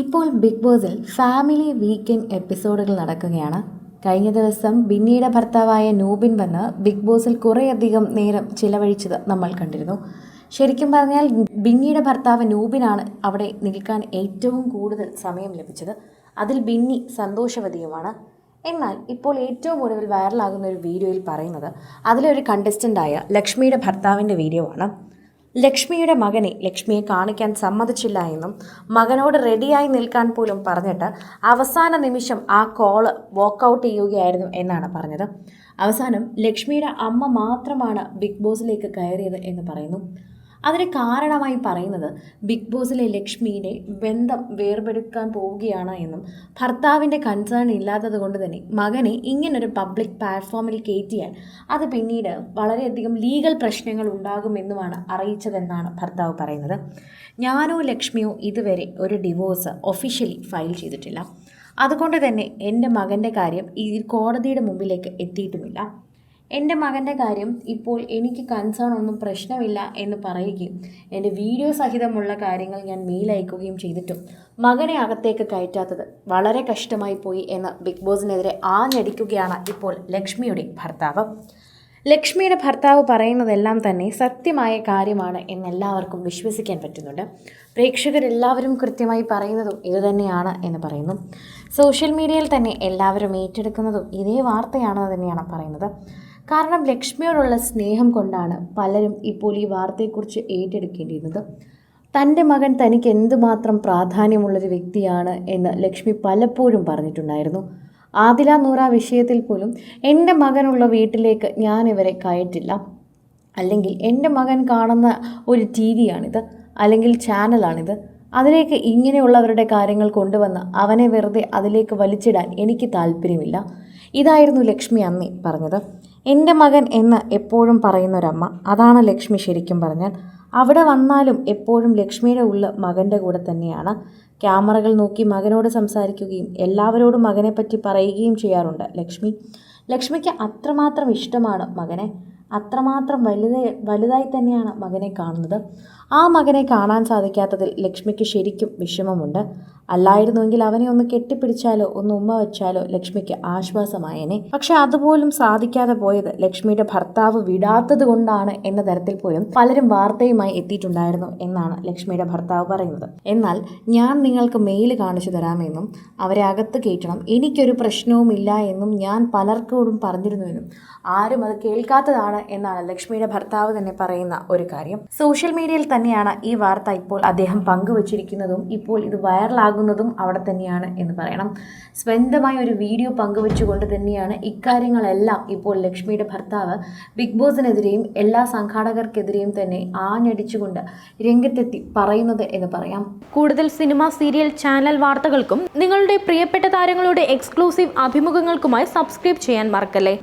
ഇപ്പോൾ ബിഗ് ബോസിൽ family weekend എപ്പിസോഡുകൾ നടക്കുകയാണ്. കഴിഞ്ഞ ദിവസം ബിന്നിയുടെ ഭർത്താവായ നൂബിൻ വന്ന് ബിഗ് ബോസിൽ കുറേയധികം നേരം ചിലവഴിച്ചത് നമ്മൾ കണ്ടിരുന്നു. ശരിക്കും പറഞ്ഞാൽ ബിന്നിയുടെ ഭർത്താവ് നൂബിനാണ് അവിടെ നിൽക്കാൻ ഏറ്റവും കൂടുതൽ സമയം ലഭിച്ചത്. അതിൽ ബിന്നി സന്തോഷവതിയുമാണ്. എന്നാൽ ഇപ്പോൾ ഏറ്റവും ഒടുവിൽ വൈറലാകുന്ന ഒരു വീഡിയോയിൽ പറയുന്നത് അതിലൊരു കണ്ടസ്റ്റന്റായ ലക്ഷ്മിയുടെ ഭർത്താവിന്റെ വീഡിയോ ആണ്. ലക്ഷ്മിയുടെ മകനെ ലക്ഷ്മിയെ കാണിക്കാൻ സമ്മതിച്ചില്ല എന്നും മകനോട് റെഡിയായി നിൽക്കാൻ പോലും പറഞ്ഞിട്ട് അവസാന നിമിഷം ആ കോൾ വോക്കൗട്ട് ചെയ്യുകയായിരുന്നു എന്നാണ് പറഞ്ഞത്. അവസാനം ലക്ഷ്മിയുടെ അമ്മ മാത്രമാണ് ബിഗ് ബോസിലേക്ക് കയറിയത് എന്ന് പറയുന്നു. അതിന് കാരണമായി പറയുന്നത് ബിഗ് ബോസിലെ ലക്ഷ്മിയുടെ ബന്ധം വേർപെടുക്കാൻ പോവുകയാണ് എന്നും ഭർത്താവിന്റെ കൺസേൺ ഇല്ലാത്തത് കൊണ്ട് തന്നെ മകനെ ഇങ്ങനൊരു പബ്ലിക് പ്ലാറ്റ്ഫോമിൽ കയറ്റിയാൽ അത് പിന്നീട് വളരെയധികം ലീഗൽ പ്രശ്നങ്ങൾ ഉണ്ടാകുമെന്നുമാണ് അറിയിച്ചതെന്നാണ് ഭർത്താവ് പറയുന്നത്. ഞാനോ ലക്ഷ്മിയോ ഇതുവരെ ഒരു ഡിവോഴ്സ് ഒഫീഷ്യലി ഫയൽ ചെയ്തിട്ടില്ല. അതുകൊണ്ട് തന്നെ എന്റെ മകന്റെ കാര്യം ഈ കോടതിയുടെ മുമ്പിലേക്ക് എത്തിയിട്ടുമില്ല. എന്റെ മകന്റെ കാര്യം ഇപ്പോൾ എനിക്ക് കൺസേൺ ഒന്നും പ്രശ്നമില്ല എന്ന് പറയുകയും എന്റെ വീഡിയോ സഹിതമുള്ള കാര്യങ്ങൾ ഞാൻ മെയിൽ അയക്കുകയും ചെയ്തിട്ടും. മകനെ അകത്തേക്ക് കയറ്റാത്തത് വളരെ കഷ്ടമായി പോയി എന്ന് ബിഗ് ബോസിനെതിരെ ആഞ്ഞടിക്കുകയാണ് ഇപ്പോൾ ലക്ഷ്മിയുടെ ഭർത്താവ്. ലക്ഷ്മിയുടെ ഭർത്താവ് പറയുന്നതെല്ലാം തന്നെ സത്യമായ കാര്യമാണ് എന്നെല്ലാവർക്കും വിശ്വസിക്കാൻ പറ്റുന്നുണ്ട്. പ്രേക്ഷകരെല്ലാവരും കൃത്യമായി പറയുന്നതും ഇതുതന്നെയാണ് എന്ന് പറയുന്നു. സോഷ്യൽ മീഡിയയിൽ തന്നെ എല്ലാവരും ഏറ്റെടുക്കുന്നതും ഇതേ വാർത്തയാണെന്ന് തന്നെയാണ് പറയുന്നത്. കാരണം ലക്ഷ്മിയോടുള്ള സ്നേഹം കൊണ്ടാണ് പലരും ഇപ്പോൾ ഈ വാർത്തയെക്കുറിച്ച് ഏറ്റെടുക്കേണ്ടിയിരുന്നത്. തന്റെ മകൻ തനിക്ക് എന്തുമാത്രം പ്രാധാന്യമുള്ളൊരു വ്യക്തിയാണ് എന്ന് ലക്ഷ്മി പലപ്പോഴും പറഞ്ഞിട്ടുണ്ടായിരുന്നു. ആദില നൂറ വിഷയത്തിൽ പോലും എന്റെ മകനുള്ള വീട്ടിലേക്ക് ഞാൻ ഇവരെ കയറ്റില്ല. അല്ലെങ്കിൽ എന്റെ മകൻ കാണുന്ന ഒരു ടി വിയാണിത്. അല്ലെങ്കിൽ ചാനലാണിത്. അതിലേക്ക് ഇങ്ങനെയുള്ളവരുടെ കാര്യങ്ങൾ കൊണ്ടുവന്ന് അവനെ വെറുതെ അതിലേക്ക് വലിച്ചിടാൻ എനിക്ക് താല്പര്യമില്ല. ഇതായിരുന്നു ലക്ഷ്മി അമ്മി പറഞ്ഞത്. എന്റെ മകൻ എന്ന് എപ്പോഴും പറയുന്നൊരമ്മ. അതാണ് ലക്ഷ്മി ശരിക്കും പറഞ്ഞാൽ. അവിടെ വന്നാലും എപ്പോഴും ലക്ഷ്മിയുടെ ഉള്ള മകന്റെ കൂടെ തന്നെയാണ്. ക്യാമറകൾ നോക്കി മകനോട് സംസാരിക്കുകയും എല്ലാവരോടും മകനെപ്പറ്റി പറയുകയും ചെയ്യാറുണ്ട് ലക്ഷ്മി. ലക്ഷ്മിക്ക് അത്രമാത്രം ഇഷ്ടമാണ് മകനെ. അത്രമാത്രം വലുത വലുതായി തന്നെയാണ് മകനെ കാണുന്നത്. ആ മകനെ കാണാൻ സാധിക്കാത്തതിൽ ലക്ഷ്മിക്ക് ശരിക്കും വിഷമമുണ്ട്. അല്ലായിരുന്നുവെങ്കിൽ അവനെ ഒന്ന് കെട്ടിപ്പിടിച്ചാലോ ഒന്ന് ഉമ്മ വെച്ചാലോ ലക്ഷ്മിക്ക് ആശ്വാസമായേനെ. പക്ഷെ അതുപോലും സാധിക്കാതെ പോയത് ലക്ഷ്മിയുടെ ഭർത്താവ് വിടാത്തത് കൊണ്ടാണ് എന്ന തരത്തിൽ പോലും പലരും വാർത്തയുമായി എത്തിയിട്ടുണ്ടായിരുന്നു എന്നാണ് ലക്ഷ്മിയുടെ ഭർത്താവ് പറയുന്നത്. എന്നാൽ ഞാൻ നിങ്ങൾക്ക് മെയിൽ കാണിച്ചു തരാമെന്നും അവരെ അകത്ത് കയറ്റണം എനിക്കൊരു പ്രശ്നവുമില്ല എന്നും ഞാൻ പലർക്കോടും പറഞ്ഞിരുന്നുവെന്നും ആരും അത് കേൾക്കാത്തതാണ് എന്നാണ് ലക്ഷ്മിയുടെ ഭർത്താവ് തന്നെ പറയുന്ന ഒരു കാര്യം. സോഷ്യൽ മീഡിയയിൽ തന്നെയാണ് ഈ വാർത്ത ഇപ്പോൾ അദ്ദേഹം പങ്കുവച്ചിരിക്കുന്നതും ഇപ്പോൾ ഇത് വൈറലാകുന്നതും അവിടെ തന്നെയാണ് എന്ന് പറയണം. സ്വന്തമായി ഒരു വീഡിയോ പങ്കുവെച്ചുകൊണ്ട് തന്നെയാണ് ഇക്കാര്യങ്ങളെല്ലാം ഇപ്പോൾ ലക്ഷ്മിയുടെ ഭർത്താവ് ബിഗ് ബോസിനെതിരെയും എല്ലാ സംഘാടകർക്കെതിരെയും തന്നെ ആഞ്ഞടിച്ചുകൊണ്ട് രംഗത്തെത്തി പറയുന്നത് എന്ന് പറയാം. കൂടുതൽ സിനിമ സീരിയൽ ചാനൽ വാർത്തകൾക്കും നിങ്ങളുടെ പ്രിയപ്പെട്ട താരങ്ങളുടെ എക്സ്ക്ലൂസീവ് അഭിമുഖങ്ങൾക്കുമായി സബ്സ്ക്രൈബ് ചെയ്യാൻ മറക്കല്ലേ?